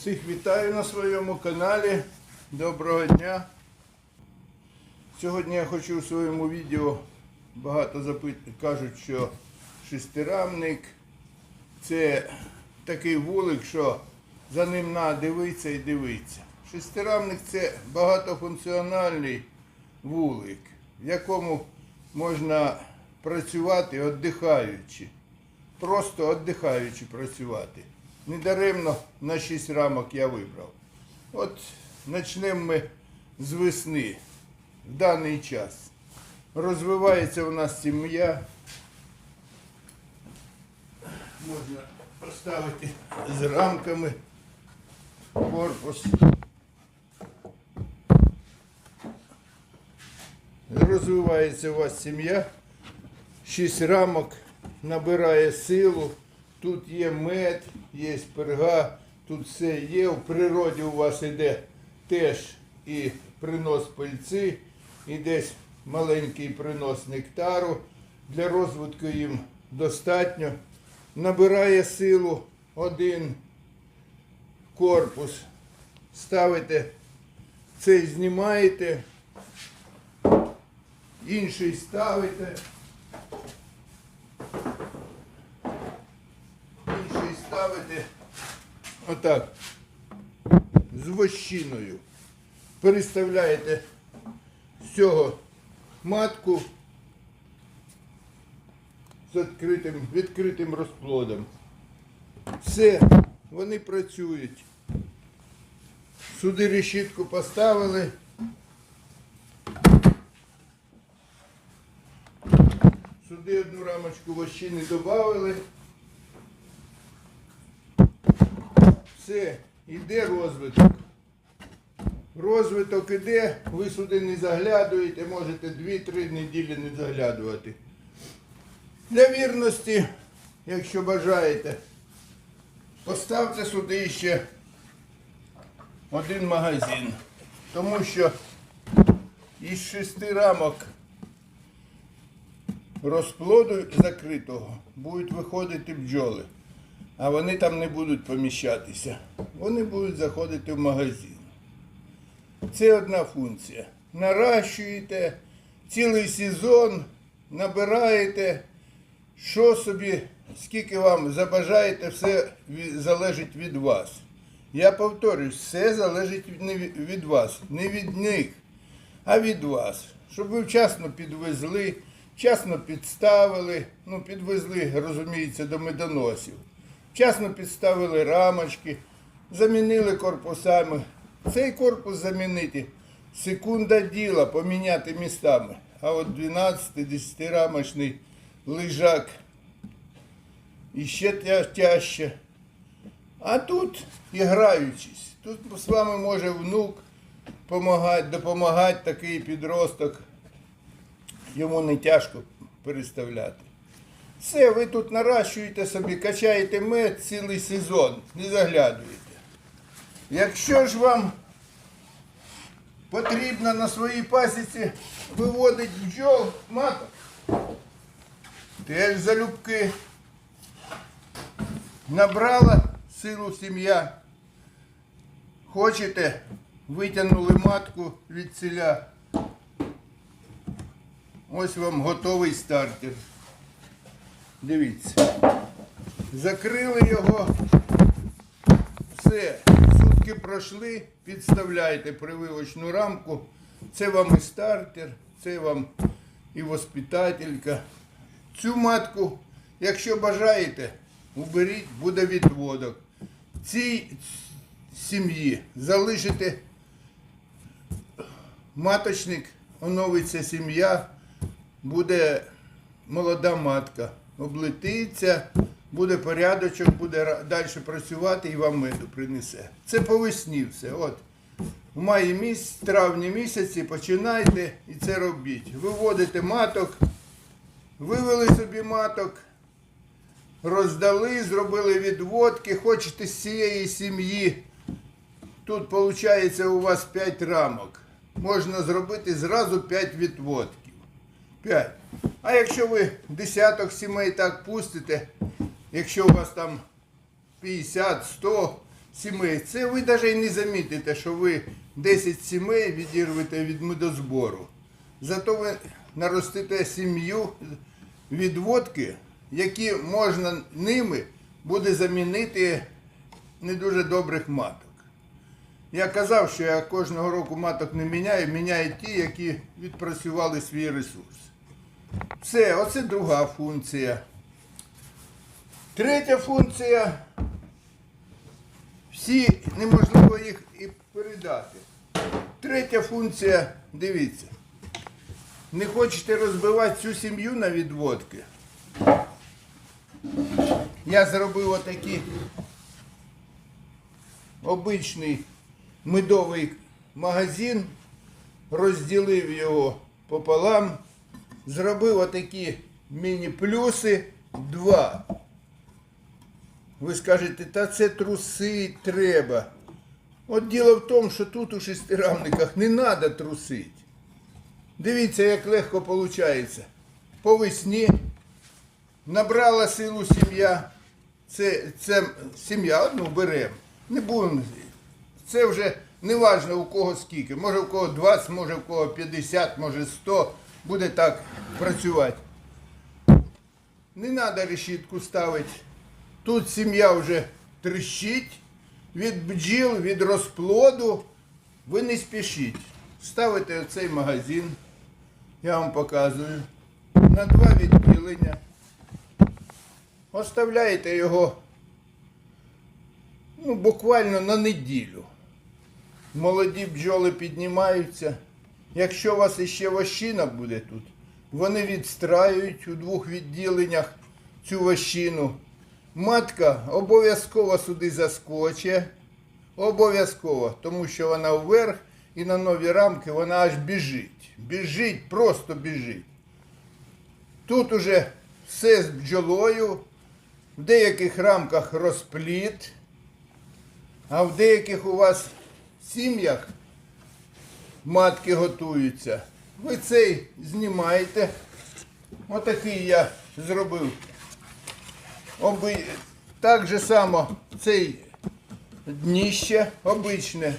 Всіх вітаю на своєму каналі. Доброго дня. Сьогодні я хочу у своєму відео багато запит... кажуть, що шестирамник це такий вулик, що за ним треба дивитися і дивитися. Шестирамник це багатофункціональний вулик, в якому можна працювати віддихаючи. Просто віддихаючи працювати. Недаремно на 6 рамок я вибрав. От почнемо ми з весни в даний час. Розвивається у нас сім'я. Можна поставити з рамками корпус. Розвивається у вас сім'я. Шість рамок набирає силу. Тут є мед, є перга, тут все є. В природі у вас іде теж і принос пильці, і десь маленький принос нектару. Для розвитку їм достатньо. Набирає силу один корпус. Ставите, цей знімаєте, інший ставите. інший ставите отак з вощиною. Переставляєте з цього матку з відкритим, відкритим розплодом. Все, вони працюють. Сюди решітку поставили. Сюди одну рамочку вощини додали. Все, іде розвиток. Розвиток іде, ви сюди не заглядуєте, можете 2-3 неділі не заглядувати. Для вірності, якщо бажаєте, поставте сюди ще один магазин. Тому що із шести рамок розплоду закритого будуть виходити бджоли а вони там не будуть поміщатися. Вони будуть заходити в магазин. Це одна функція. Наращуєте цілий сезон, набираєте, що собі, скільки вам забажаєте, все залежить від вас. Я повторюсь, все залежить не від вас, не від них, а від вас. Щоб ви вчасно підвезли, вчасно підставили, ну підвезли, розуміється, до медоносів. Вчасно підставили рамочки, замінили корпусами. Цей корпус замінити секунда діла, поміняти містами. А от 12-10 рамочний лежак іще тя- тяжче. А тут і граючись. Тут з вами може внук помагати, допомагати такий підросток. Йому не тяжко переставляти. Все, ви тут наращуєте собі, качаєте мед цілий сезон, не заглядуєте. Якщо ж вам потрібно на своїй пасіці виводити бджол маток, теж залюбки набрала силу сім'я. Хочете, витягнули матку від ціля. Ось вам готовий стартер. Дивіться. Закрили його. Все. Сутки пройшли, підставляйте прививочну рамку. Це вам і стартер, це вам і воспитателька. Цю матку, якщо бажаєте, уберіть, буде відводок. Цій сім'ї залишите маточник, оновиться сім'я, буде молода матка, облетиться, буде порядочок, буде далі працювати і вам меду принесе. Це по весні все. От. В маї місяць, травні місяці починайте і це робіть. Виводите маток, вивели собі маток, роздали, зробили відводки, хочете з цієї сім'ї. Тут виходить у вас 5 рамок. Можна зробити зразу 5 відводків. 5. А якщо ви десяток сімей так пустите, якщо у вас там 50, 100, сімей. Це ви навіть не замітите, що ви 10 сімей відірвете від медозбору. Зато ви наростите сім'ю відводки, які можна ними буде замінити не дуже добрих маток. Я казав, що я кожного року маток не міняю, міняю ті, які відпрацювали свій ресурс. Все, оце друга функція. Третя функція. Всі неможливо їх і передати. Третя функція, дивіться. Не хочете розбивати цю сім'ю на відводки. Я зробив отакий обичний медовий магазин, розділив його пополам, зробив отакі міні-плюси два. Ви скажете, та це труси треба. От діло в тому, що тут у шестирамниках не треба трусити. Дивіться, як легко виходить. По весні набрала силу сім'я. Це, це сім'я одну беремо. Не будемо. Це вже не важливо у кого скільки. Може у кого 20, може у кого 50, може 100. Буде так працювати. Не треба решітку ставити. Тут сім'я вже тріщить від бджіл, від розплоду. Ви не спішіть. Ставите оцей магазин. Я вам показую. На два відділення. Оставляєте його ну, буквально на неділю. Молоді бджоли піднімаються. Якщо у вас іще вощина буде тут, вони відстраюють у двох відділеннях цю вощину. Матка обов'язково сюди заскоче. Обов'язково, тому що вона вверх і на нові рамки вона аж біжить. Біжить, просто біжить. Тут уже все з бджолою, в деяких рамках розпліт, а в деяких у вас сім'ях матки готуються. Ви цей знімаєте. Отакий я зробив. Оби... Так же само цей дніще обичне.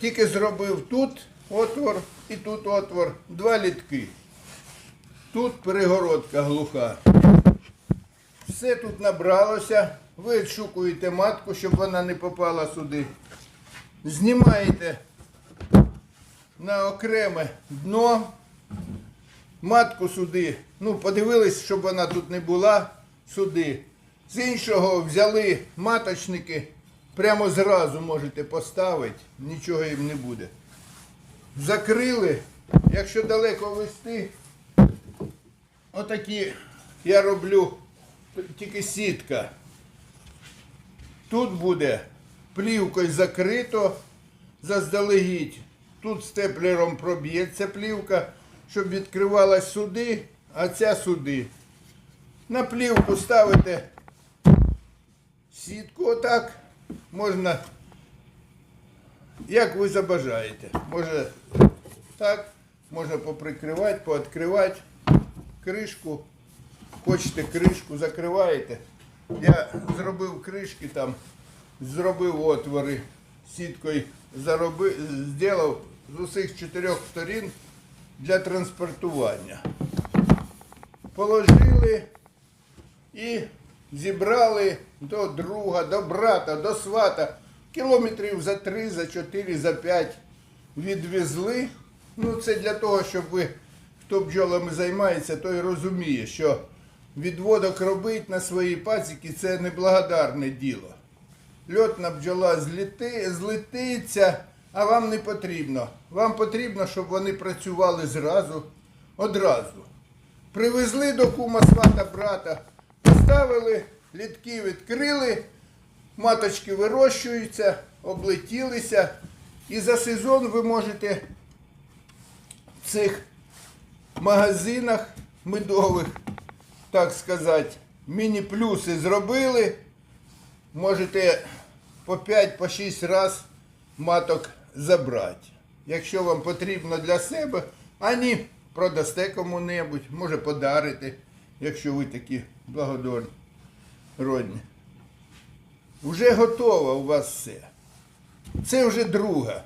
Тільки зробив тут отвор і тут отвор. Два літки. Тут перегородка глуха. Все тут набралося. Ви відшукуєте матку, щоб вона не попала сюди. Знімаєте на окреме дно. Матку сюди. Ну, подивились, щоб вона тут не була. Сюди. З іншого взяли маточники. Прямо зразу можете поставити, нічого їм не буде. Закрили. Якщо далеко вести, отакі я роблю тільки сітка. Тут буде плівкою закрито заздалегідь. Тут степлером проб'ється плівка, щоб відкривалась сюди, а ця сюди. На плівку ставите сітку отак. Можна, як ви забажаєте. Може так, можна поприкривати, пооткривати кришку. Хочете кришку, закриваєте. Я зробив кришки там, зробив отвори сіткою, заробив, зробив з усіх чотирьох сторін для транспортування. Положили і зібрали до друга, до брата, до свата. Кілометрів за три, за чотири, за п'ять відвезли. Ну, це для того, щоб ви, хто бджолами займається, той розуміє, що відводок робить на свої пасіки це неблагодарне діло. Льотна бджола зліти, злетиться, а вам не потрібно. Вам потрібно, щоб вони працювали зразу, одразу. Привезли до кума свата брата, поставили, літки відкрили, маточки вирощуються, облетілися. І за сезон ви можете в цих магазинах медових, так сказати, міні-плюси зробили. Можете по 5 по 6 раз маток забрати. Якщо вам потрібно для себе, а ні, продасте кому-небудь, може подарите, якщо ви такі благодорні. Вже готово у вас все. Це вже друга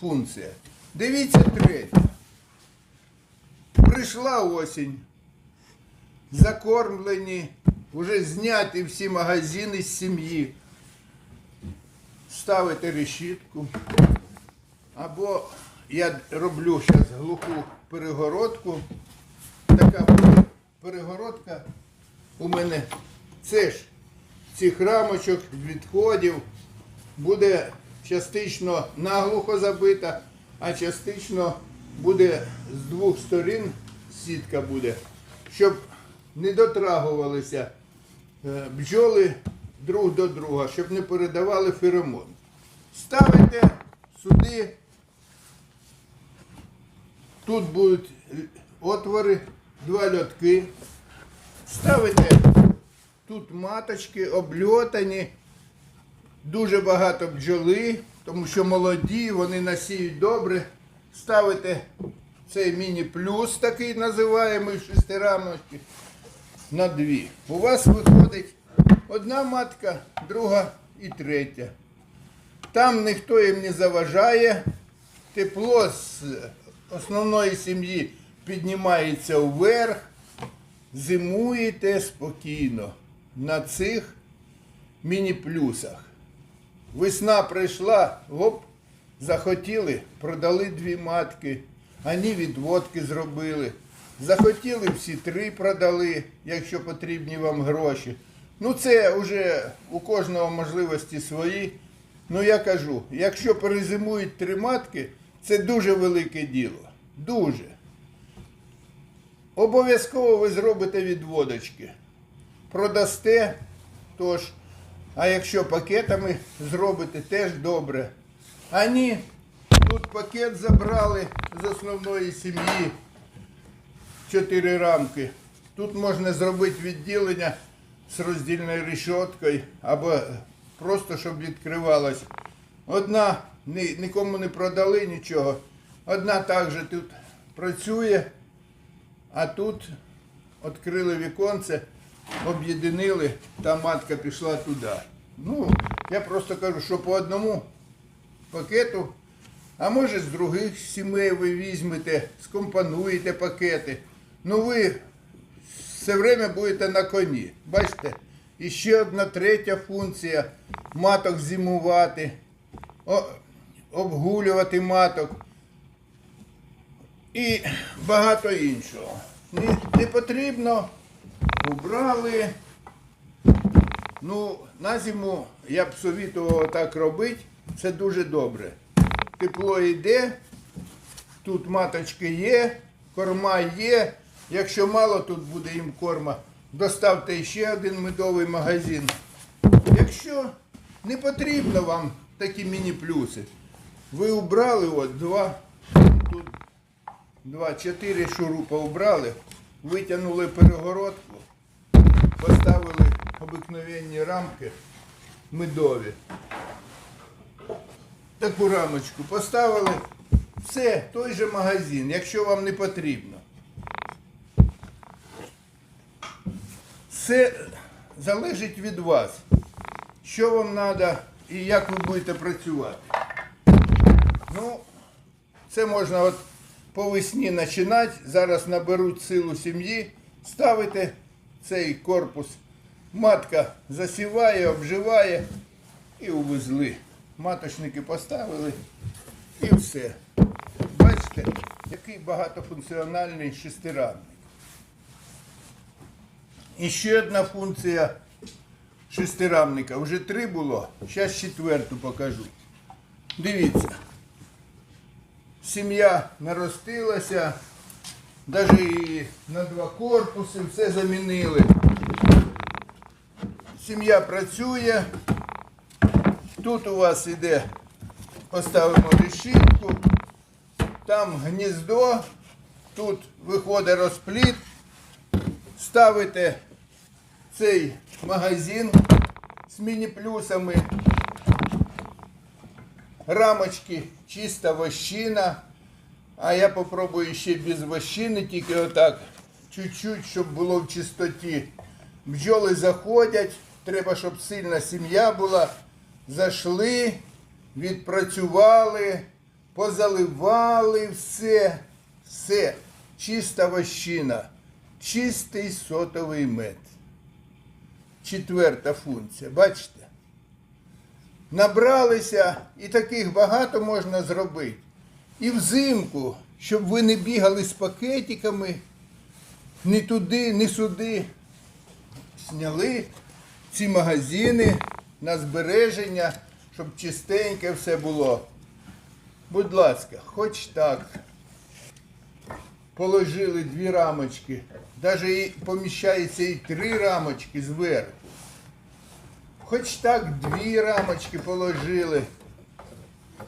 функція. Дивіться третя. Прийшла осінь. Закормлені, вже зняті всі магазини з сім'ї. Ставите решітку. Або я роблю зараз глуху перегородку. Така перегородка у мене. Це ж цих рамочок відходів буде частично наглухо забита, а частично буде з двох сторін сітка буде, щоб не дотрагувалися е, бджоли друг до друга, щоб не передавали феромон. Ставите сюди, тут будуть отвори, два льотки. Ставите тут маточки обльотані, дуже багато бджоли, тому що молоді, вони насіють добре. Ставите цей міні-плюс, такий називаємо шестирамочки, на дві. У вас виходить одна матка, друга і третя. Там ніхто їм не заважає. Тепло з основної сім'ї піднімається вверх. Зимуєте спокійно на цих міні-плюсах. Весна прийшла, гоп, захотіли, продали дві матки, ані відводки зробили. Захотіли всі три продали, якщо потрібні вам гроші. Ну це вже у кожного можливості свої. Ну я кажу, якщо перезимують три матки, це дуже велике діло. Дуже. Обов'язково ви зробите відводочки. Продасте, тож, а якщо пакетами зробите, теж добре. А ні, тут пакет забрали з основної сім'ї. Чотири рамки. Тут можна зробити відділення з роздільною решеткою або просто щоб відкривалось. Одна ні- нікому не продали нічого. Одна також тут працює, а тут відкрили віконце, об'єднили, та матка пішла туди. Ну, я просто кажу, що по одному пакету, а може з других сімей ви візьмете, скомпонуєте пакети. Ну ви все время будете на коні. Бачите? І ще одна третя функція маток зимувати, обгулювати маток і багато іншого. Не, не потрібно, убрали. Ну, на зиму я б совітував так робити. Це дуже добре. Тепло йде, тут маточки є, корма є. Якщо мало тут буде їм корма, доставте ще один медовий магазин. Якщо не потрібно вам такі міні-плюси, ви убрали от два, тут два, чотири шурупа убрали, витягнули перегородку, поставили обикновенні рамки медові. Таку рамочку поставили. Все, той же магазин, якщо вам не потрібно. Все залежить від вас, що вам треба і як ви будете працювати. Ну, це можна от по весні починати. Зараз наберуть силу сім'ї, ставите цей корпус. Матка засіває, обживає і увезли. Маточники поставили і все. Бачите, який багатофункціональний шестиранник. І ще одна функція шестирамника. Вже три було, зараз четверту покажу. Дивіться. Сім'я наростилася, навіть на два корпуси, все замінили. Сім'я працює. Тут у вас іде, поставимо решітку, там гніздо, тут виходить розпліт, ставите цей магазин з міні-плюсами, рамочки, чиста вощина, а я попробую ще без вощини, тільки отак, чуть-чуть, щоб було в чистоті. Бджоли заходять, треба, щоб сильна сім'я була. Зайшли, відпрацювали, позаливали все, все. Чиста вощина, чистий сотовий мед. Четверта функція, бачите? Набралися, і таких багато можна зробити. І взимку, щоб ви не бігали з пакетиками, ні туди, ні сюди. Сняли ці магазини на збереження, щоб чистеньке все було. Будь ласка, хоч так. Положили дві рамочки. Навіть поміщається і три рамочки зверху. Хоч так дві рамочки положили.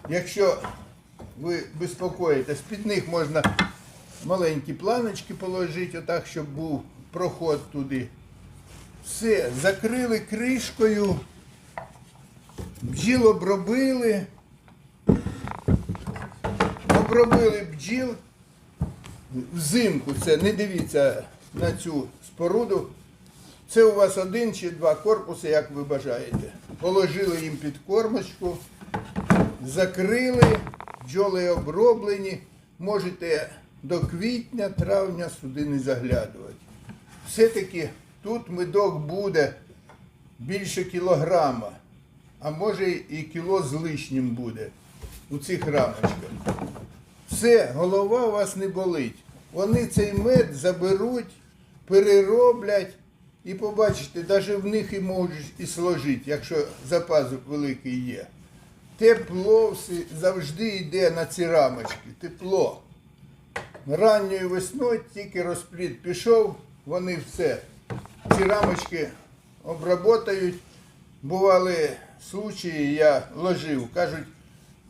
Якщо ви безпокоїтесь, під них можна маленькі планочки положити, отак, щоб був проход туди. Все, закрили кришкою, бджіл обробили, обробили бджіл. Взимку це не дивіться на цю споруду. Це у вас один чи два корпуси, як ви бажаєте. Положили їм під кормочку, закрили, бджоли оброблені. Можете до квітня, травня сюди не заглядувати. Все-таки тут медок буде більше кілограма, а може і кіло з лишнім буде у цих рамочках. Все, голова у вас не болить. Вони цей мед заберуть, перероблять і побачите, навіть в них і можуть і сложити, якщо запасок великий є. Тепло завжди йде на ці рамочки. Тепло. Ранньою весною тільки розпліт пішов, вони все. Ці рамочки обработають. Бували случаї, я ложив, кажуть,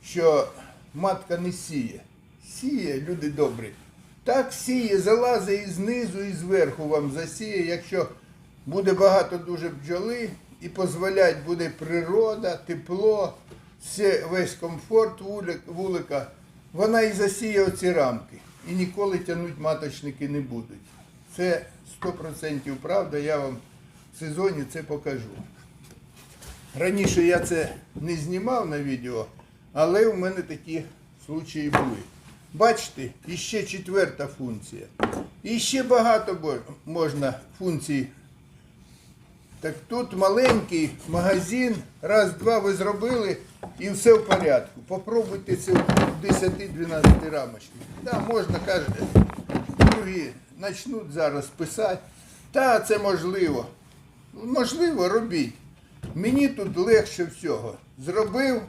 що матка не сіє. Сіє, люди добрі. Так сіє, залазить і знизу, і зверху вам засіє, якщо буде багато дуже бджоли і дозволять буде природа, тепло, все, весь комфорт вулика, вона і засіє оці рамки. І ніколи тягнуть маточники не будуть. Це 100% правда, я вам в сезоні це покажу. Раніше я це не знімав на відео, але у мене такі случаї були. Бачите, іще четверта функція. І ще багато можна функцій. Так тут маленький магазин, раз-два ви зробили і все в порядку. Попробуйте це в 10-12 рамочках. Да, можна, кажете, другі почнуть зараз писати. Та це можливо. Можливо, робіть. Мені тут легше всього. Зробив,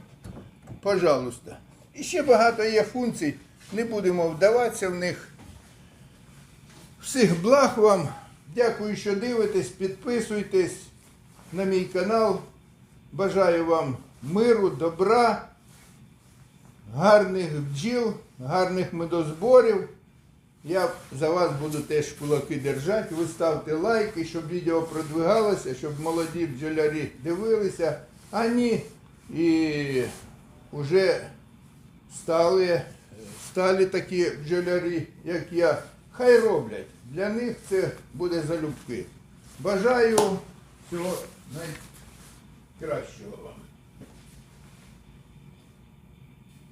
пожалуйста. І ще багато є функцій, не будемо вдаватися в них. Всіх благ вам. Дякую, що дивитесь, підписуйтесь на мій канал. Бажаю вам миру, добра, гарних бджіл, гарних медозборів. Я за вас буду теж кулаки держати. Ви ставте лайки, щоб відео продвигалося, щоб молоді бджолярі дивилися, а ні і вже стали, стали такі бджолярі, як я. Хай роблять. Для них це буде залюбки. Бажаю всього найкращого.